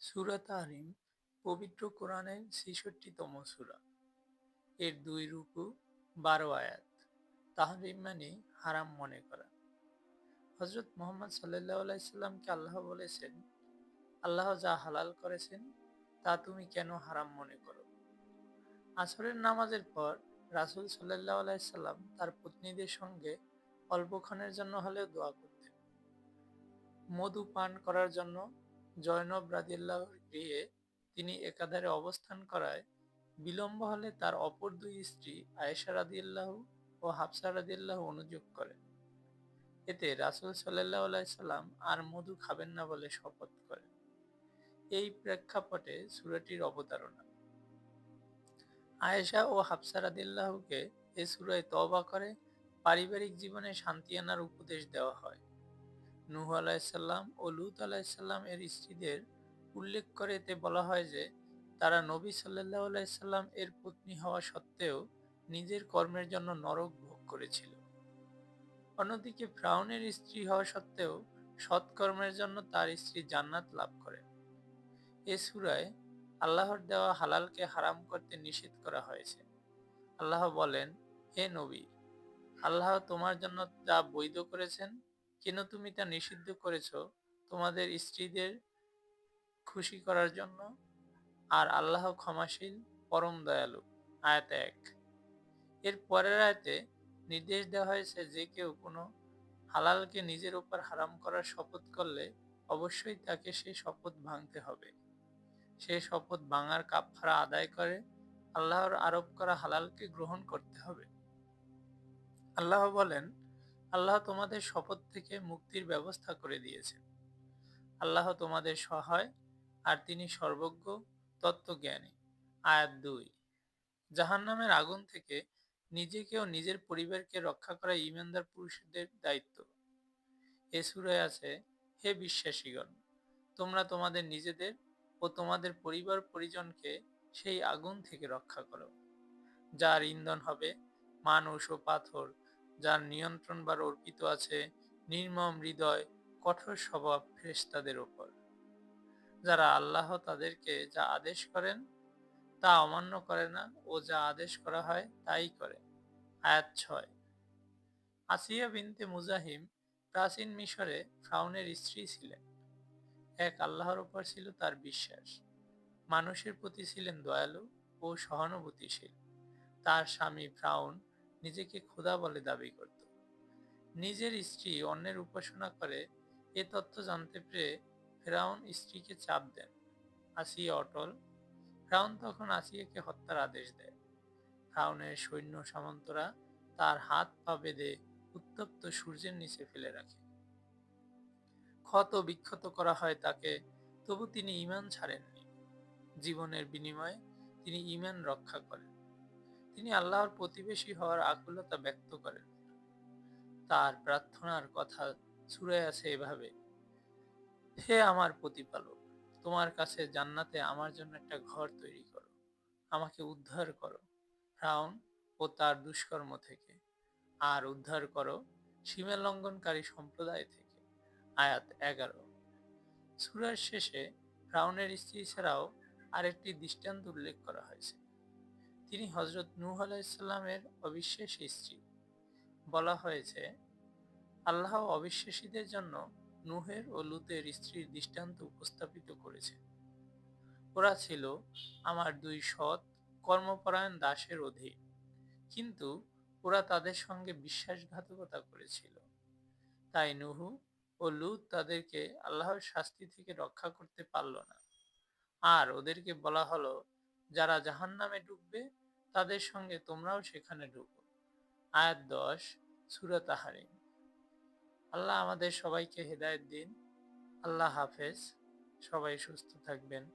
সূরা তাহরিম, পবিত্র কোরআনের ছেষট্টিতম সূরা। এর দুই রুকু, বারো আয়াত। তাহরিম মানে হারাম মনে করা। হজরত মোহাম্মদ সাল্লাহ আলাইসাল্লামকে আল্লাহ বলেছেন, আল্লাহ যা হালাল করেছেন, তা তুমি কেন হারাম মনে করো? আসরের নামাজের পর রাসুল সাল্লাহ আলাইসাল্লাম তার পত্নীদের সঙ্গে অল্পক্ষণের জন্য হলেও দোয়া করতেন। মধু পান করার জন্য জয়নব রাদিল্লাহর গৃহে তিনি একাধারে অবস্থান করায়, বিলম্ব হলে তার অপর দুই স্ত্রী আয়েশা রাদিল্লাহ ও হাফসা রাদিল্লাহ অনুযোগ করেন এতে রাসুল সাল্লাহ আলাইসাল্লাম আর মধু খাবেন না বলে শপথ করেন। এই প্রেক্ষাপটে সুরাটির অবতারণা। আয়েশা ও হাফসা রাদিল্লাহকে এ সুরায় তবা করে, পারিবারিক জীবনে শান্তি আনার উপদেশ দেওয়া হয়। নুহ আলাইসাল্লাম ও লুত আলাইসাল্লাম এর স্ত্রীদের উল্লেখ করে এতে বলা হয় যে, তারা নবী সাল্লাহ আলাইসাল্লাম এর পত্নী হওয়া সত্ত্বেও নিজের কর্মের জন্য নরক ভোগ করেছিল। অন্যদিকে ফ্রাউনের স্ত্রী হওয়া সত্ত্বেও সৎকর্মের জন্য তার স্ত্রী জান্নাত লাভ করেন এ সুরায় আল্লাহর দেওয়া হালালকে হারাম করতে নিষেধ করা হয়েছে। আল্লাহ বলেন, হে নবী, আল্লাহ তোমার জন্য যা বৈধ করেছেন কেন তুমি তা নিষিদ্ধ করেছ? তোমাদের স্ত্রীদের খুশি করার জন্য। আর আল্লাহ ক্ষমাশীল, পরম দয়ালু। আয়াত এক। এর পরের আয়তে নির্দেশ দেওয়া হয়েছে যে কেউ কোনো হালালকে নিজের উপর হারাম করার শপথ করলে অবশ্যই তাকে সেই শপথ ভাঙতে হবে। সে শপথ ভাঙার কাপফারা আদায় করে। আল্লাহর আরোপ করা হালালকে গ্রহণ করতে হবে। আল্লাহ বলেন আল্লাহ তোমাদের শপথ থেকে মুক্তির ব্যবস্থা করে দিয়েছেন। আল্লাহ তোমাদের সহায়, আর তিনি সর্বজ্ঞ, তত্ত্বজ্ঞানী। আয়াত দুই। জাহান নামের আগুন থেকে নিজেকে ও নিজের পরিবারকে রক্ষা করা ইমানদার পুরুষদের দায়িত্ব। এ সুরায় আছে, হে বিশ্বাসীগণ, তোমরা তোমাদের নিজেদের ও তোমাদের পরিবার পরিজনকে সেই আগুন থেকে রক্ষা করো, যার ইন্ধন হবে মানুষ ও পাথর যার নিয়ন্ত্রণ বা অর্পিত আছে নির্মম হৃদয়, কঠোর স্বভাব ফেরেস্তাদের ওপর। যারা আল্লাহ তাদেরকে যা আদেশ করেন, তা অমান্য করে না ও যা আদেশ করা হয়, তাই করে। আয়াত ছয়। আসিয়া বিনতে মুজাহিম প্রাচীন মিশরে ফ্রাউনের স্ত্রী ছিলেন। এক আল্লাহর ওপর ছিল তার বিশ্বাস। মানুষের প্রতি ছিলেন দয়ালু ও সহানুভূতিশীল। তার স্বামী ফ্রাউন নিজেকে খোদা বলে দাবি করত। নিজের স্ত্রী অন্যের উপাসনা করে এ তথ্য জানতে পেরে ফেরাউন স্ত্রীকে চাপ দেন। আসিয়া অটল, ফ্রাউন তখন আসিয়াকে হত্যার আদেশ দেয়। ফ্রাউনের সৈন্য সামন্তরা তার হাত পা বেঁধে উত্তপ্ত সূর্যের নিচে ফেলে রাখে। ক্ষত বিক্ষত করা হয় তাকে, তবু তিনি ইমান ছাড়েননি। জীবনের বিনিময়ে তিনি ইমান রক্ষা করেন। তিনি আল্লাহর প্রতিবেশী হওয়ার আকুলতা ব্যক্ত করেন। তার প্রার্থনার কথা ছুড়ে আছে এভাবে, হে আমার প্রতিপালক, তোমার কাছে জান্নাতে আমার জন্য একটা ঘর তৈরি করো, আমাকে উদ্ধার করো ফ্রাউন ও তার দুষ্কর্ম থেকে, আর উদ্ধার করো সীমা লঙ্ঘনকারী সম্প্রদায় থেকে। আয়াত এগারো। সুরার শেষে ফ্রাউনের স্ত্রী ছাড়াও আরেকটি দৃষ্টান্ত উল্লেখ করা হয়েছে। তিনি হজরত নূহ আলাইসাল্লামের অবিশ্বাস স্ত্রী। বলা হয়েছে, আল্লাহ অবিশ্বাসীদের জন্য নুহের ও লুতের স্ত্রীর দৃষ্টান্ত উপস্থাপিত করেছে। ওরা ছিল আমার দুই সৎ কর্মপরায়ণ দাসের অধীন, কিন্তু ওরা তাদের সঙ্গে বিশ্বাসঘাতকতা করেছিল। তাই নুহু ও লুত তাদেরকে আল্লাহর শাস্তি থেকে রক্ষা করতে পারল না। আর ওদেরকে বলা হলো যারা জাহান নামে ডুববে, তাদের সঙ্গে তোমরাও সেখানে ঢুকো আয়াত দশ সুরত আহারিম আল্লাহ আমাদের সবাইকে হেদায়ত দিন। আল্লাহ হাফেজ। সবাই সুস্থ থাকবেন।